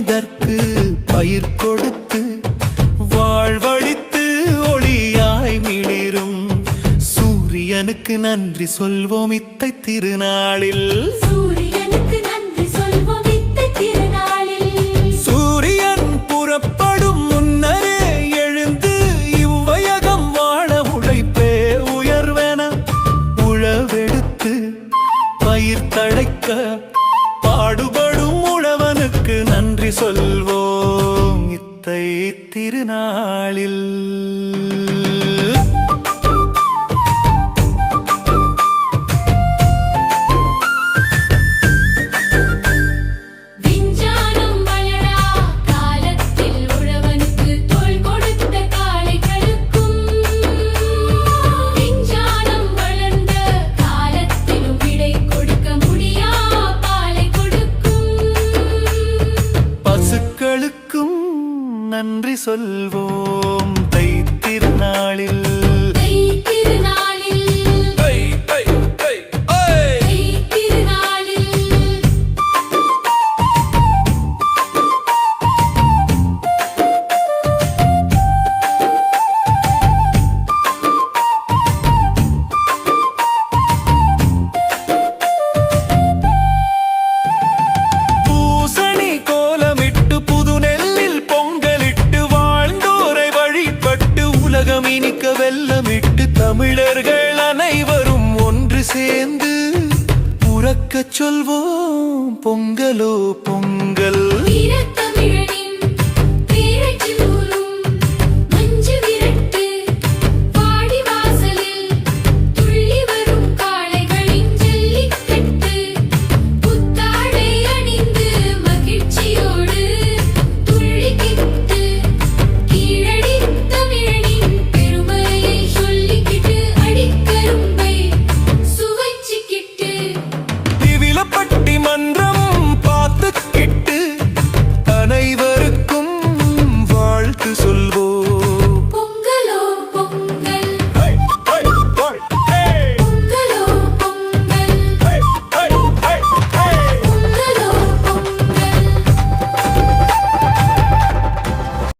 இதற்கு பயிர் கொடுத்து வாழ்வழித்து ஒளியாய் மிளிரும். சூரியனுக்கு நன்றி சொல்வோம் இத்தை திருநாளில். சொல்வோம் இத்தை திருநாளில். நன்றி சொல்வோம் தைத்திருநாளில் வெல்லமிட்டு தமிழர்கள் அனைவரும் ஒன்று சேர்ந்து உறக்கச் சொல்வோம். பொங்கலோ பொங்கல்.